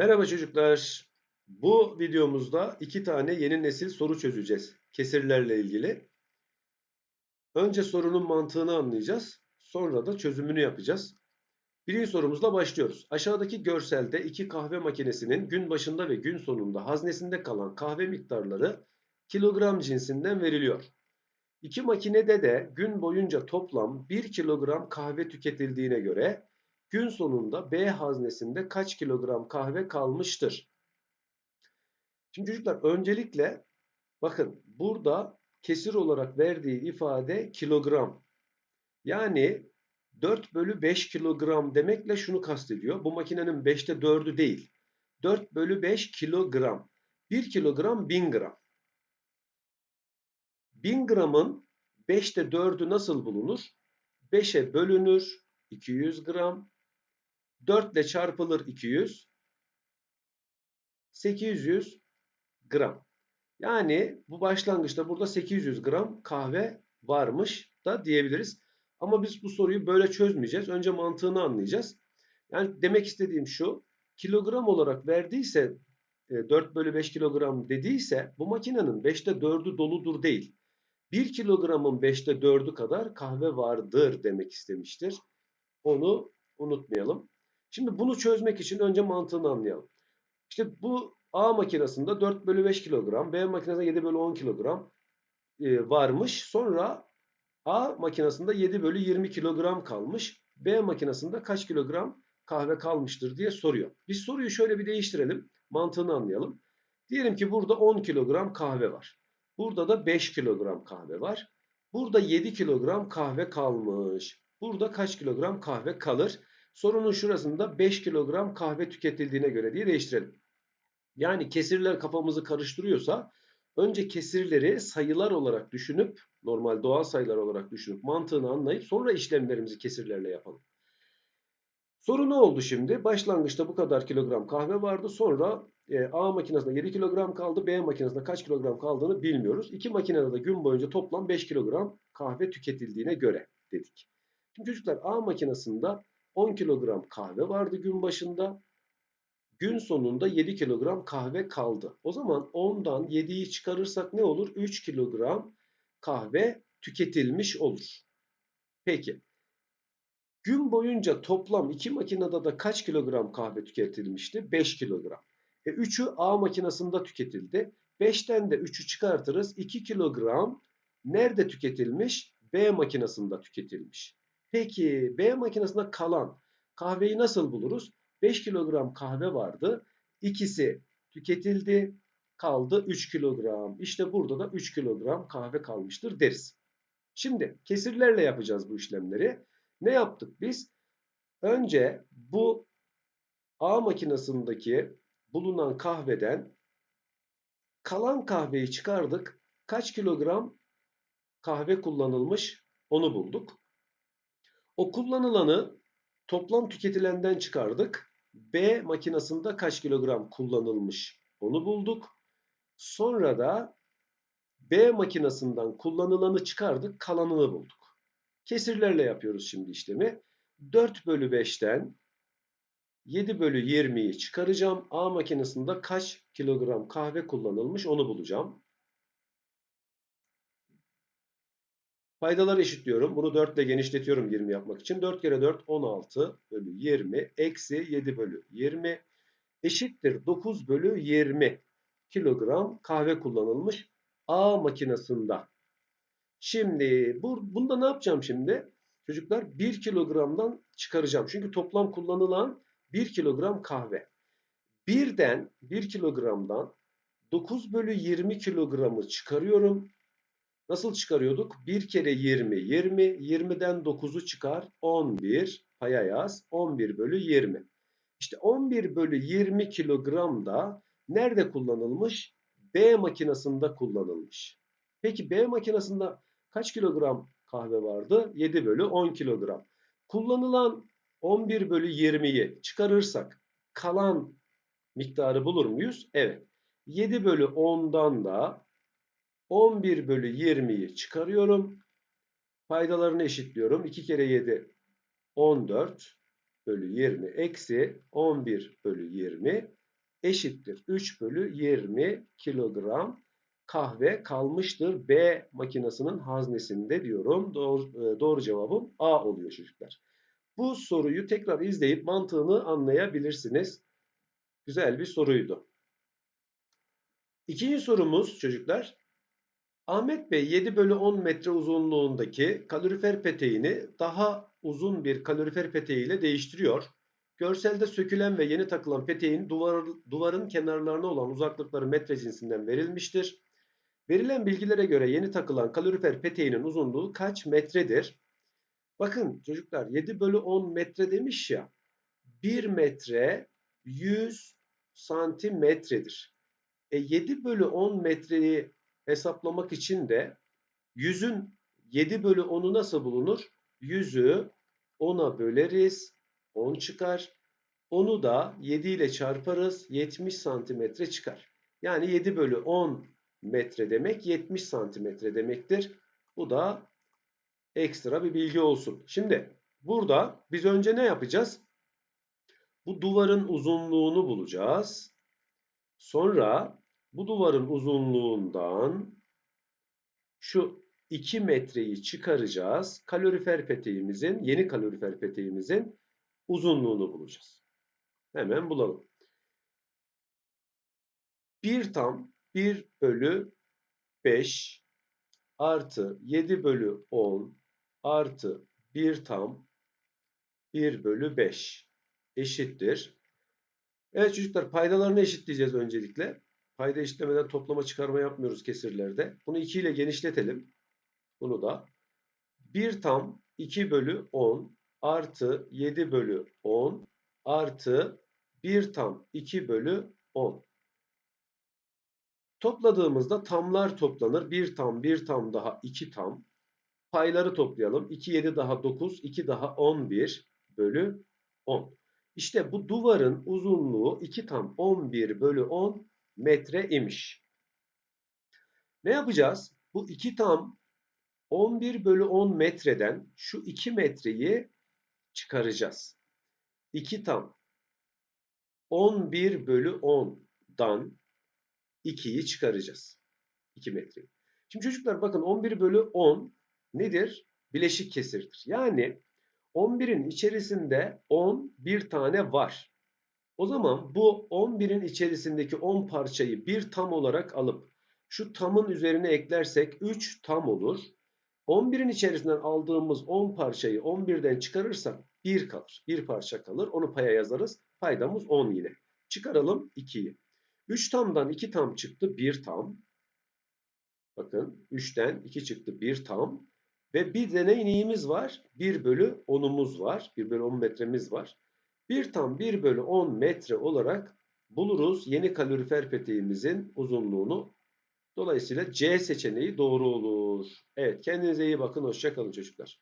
Merhaba çocuklar. Bu videomuzda iki tane yeni nesil soru çözeceğiz. Kesirlerle ilgili. Önce sorunun mantığını anlayacağız. Sonra da çözümünü yapacağız. Birinci sorumuzla başlıyoruz. Aşağıdaki görselde iki kahve makinesinin gün başında ve gün sonunda haznesinde kalan kahve miktarları kilogram cinsinden veriliyor. İki makinede de gün boyunca toplam 1 kilogram kahve tüketildiğine göre gün sonunda B haznesinde kaç kilogram kahve kalmıştır? Şimdi çocuklar öncelikle bakın burada kesir olarak verdiği ifade kilogram. Yani 4 bölü 5 kilogram demekle şunu kastediyor. Bu makinenin 5'te 4'ü değil. 4 bölü 5 kilogram. 1 kilogram 1000 gram. 1000 gramın 5'te 4'ü nasıl bulunur? 5'e bölünür 200 gram. 4 ile çarpılır 200. 800 gram. Yani bu başlangıçta burada 800 gram kahve varmış da diyebiliriz. Ama biz bu soruyu böyle çözmeyeceğiz. Önce mantığını anlayacağız. Yani demek istediğim şu. Kilogram olarak verdiyse 4 e, bölü 5 kilogram dediyse bu makinenin 5'te 4'ü doludur değil. 1 kilogramın 5'te 4'ü kadar kahve vardır demek istemiştir. Onu unutmayalım. Şimdi bunu çözmek için önce mantığını anlayalım. İşte bu A makinesinde 4 bölü 5 kilogram, B makinesinde 7 bölü 10 kilogram e, varmış. Sonra A makinesinde 7 bölü 20 kilogram kalmış. B makinesinde kaç kilogram kahve kalmıştır diye soruyor. Biz soruyu şöyle bir değiştirelim. Mantığını anlayalım. Diyelim ki burada 10 kilogram kahve var. Burada da 5 kilogram kahve var. Burada 7 kilogram kahve kalmış. Burada kaç kilogram kahve kalır? Sorunun şurasında 5 kilogram kahve tüketildiğine göre diye değiştirelim. Yani kesirler kafamızı karıştırıyorsa önce kesirleri sayılar olarak düşünüp normal doğal sayılar olarak düşünüp mantığını anlayıp sonra işlemlerimizi kesirlerle yapalım. Soru ne oldu şimdi? Başlangıçta bu kadar kilogram kahve vardı. Sonra e, A makinesinde 7 kilogram kaldı. B makinesinde kaç kilogram kaldığını bilmiyoruz. İki makinede de gün boyunca toplam 5 kilogram kahve tüketildiğine göre dedik. Şimdi çocuklar A makinesinde 10 kilogram kahve vardı gün başında. Gün sonunda 7 kilogram kahve kaldı. O zaman 10'dan 7'yi çıkarırsak ne olur? 3 kilogram kahve tüketilmiş olur. Peki. Gün boyunca toplam iki makinede de kaç kilogram kahve tüketilmişti? 5 kilogram. E 3'ü A makinesinde tüketildi. 5'ten de 3'ü çıkartırız. 2 kilogram nerede tüketilmiş? B makinesinde tüketilmiş. Peki B makinesinde kalan kahveyi nasıl buluruz? 5 kilogram kahve vardı. İkisi tüketildi. Kaldı 3 kilogram. İşte burada da 3 kilogram kahve kalmıştır deriz. Şimdi kesirlerle yapacağız bu işlemleri. Ne yaptık biz? Önce bu A makinesindeki bulunan kahveden kalan kahveyi çıkardık. Kaç kilogram kahve kullanılmış onu bulduk. O kullanılanı toplam tüketilenden çıkardık. B makinesinde kaç kilogram kullanılmış onu bulduk. Sonra da B makinesinden kullanılanı çıkardık, kalanını bulduk. Kesirlerle yapıyoruz şimdi işlemi. 4 bölü 5'ten 7 bölü 20'yi çıkaracağım. A makinesinde kaç kilogram kahve kullanılmış onu bulacağım. Paydaları eşitliyorum. Bunu 4 ile genişletiyorum 20 yapmak için. 4 kere 4 16 bölü 20 eksi 7 bölü 20 eşittir 9 bölü 20 kilogram kahve kullanılmış A makinesinde. Şimdi bu, bunda ne yapacağım şimdi? Çocuklar 1 kilogramdan çıkaracağım. Çünkü toplam kullanılan 1 kilogram kahve. Birden 1 kilogramdan 9 bölü 20 kilogramı çıkarıyorum. Nasıl çıkarıyorduk? 1 kere 20, 20. 20'den 9'u çıkar. 11 paya yaz. 11 bölü 20. İşte 11 bölü 20 kilogram da nerede kullanılmış? B makinesinde kullanılmış. Peki B makinesinde kaç kilogram kahve vardı? 7 bölü 10 kilogram. Kullanılan 11 bölü 20'yi çıkarırsak kalan miktarı bulur muyuz? Evet. 7 bölü 10'dan da 11 bölü 20'yi çıkarıyorum. Paydalarını eşitliyorum. 2 kere 7 14 bölü 20 eksi 11 bölü 20 eşittir 3 bölü 20 kilogram kahve kalmıştır B makinesinin haznesinde diyorum. Doğru, e, doğru cevabım A oluyor çocuklar. Bu soruyu tekrar izleyip mantığını anlayabilirsiniz. Güzel bir soruydu. İkinci sorumuz çocuklar. Ahmet Bey 7 bölü 10 metre uzunluğundaki kalorifer peteğini daha uzun bir kalorifer peteğiyle değiştiriyor. Görselde sökülen ve yeni takılan peteğin duvar, duvarın kenarlarına olan uzaklıkları metre cinsinden verilmiştir. Verilen bilgilere göre yeni takılan kalorifer peteğinin uzunluğu kaç metredir? Bakın çocuklar 7 bölü 10 metre demiş ya. 1 metre 100 santimetredir. E 7 bölü 10 metreyi hesaplamak için de 100'ün 7 bölü 10'u nasıl bulunur? 100'ü 10'a böleriz. 10 çıkar. Onu da 7 ile çarparız. 70 santimetre çıkar. Yani 7 bölü 10 metre demek 70 santimetre demektir. Bu da ekstra bir bilgi olsun. Şimdi burada biz önce ne yapacağız? Bu duvarın uzunluğunu bulacağız. Sonra bu duvarın uzunluğundan şu 2 metreyi çıkaracağız. Kalorifer peteğimizin, yeni kalorifer peteğimizin uzunluğunu bulacağız. Hemen bulalım. 1 tam 1 bölü 5 artı 7 bölü 10 artı 1 tam 1 bölü 5 eşittir. Evet çocuklar paydalarını eşitleyeceğiz öncelikle. Payda eşitlemeden toplama çıkarma yapmıyoruz kesirlerde. Bunu 2 ile genişletelim. Bunu da 1 tam 2 bölü 10 artı 7 bölü 10 artı 1 tam 2 bölü 10. Topladığımızda tamlar toplanır. 1 tam, 1 tam daha 2 tam. Payları toplayalım. 2, 7 daha 9, 2 daha 11 bölü 10. İşte bu duvarın uzunluğu 2 tam 11 bölü 10 metre imiş. Ne yapacağız? Bu 2 tam 11 bölü 10 metreden şu 2 metreyi çıkaracağız. 2 tam 11 bölü 10'dan 2'yi çıkaracağız. 2 metreyi. Şimdi çocuklar bakın 11 bölü 10 nedir? Bileşik kesirdir. Yani 11'in içerisinde 10 bir tane var. O zaman bu 11'in içerisindeki 10 parçayı bir tam olarak alıp şu tamın üzerine eklersek 3 tam olur. 11'in içerisinden aldığımız 10 parçayı 11'den çıkarırsak 1 kalır. 1 parça kalır. Onu paya yazarız. Paydamız 10 yine. Çıkaralım 2'yi. 3 tamdan 2 tam çıktı. 1 tam. Bakın 3'ten 2 çıktı. 1 tam. Ve bir de neyimiz var? 1 bölü 10'umuz var. 1 bölü 10 metremiz var. 1 tam 1 bölü 10 metre olarak buluruz yeni kalorifer peteğimizin uzunluğunu. Dolayısıyla C seçeneği doğru olur. Evet kendinize iyi bakın. Hoşçakalın çocuklar.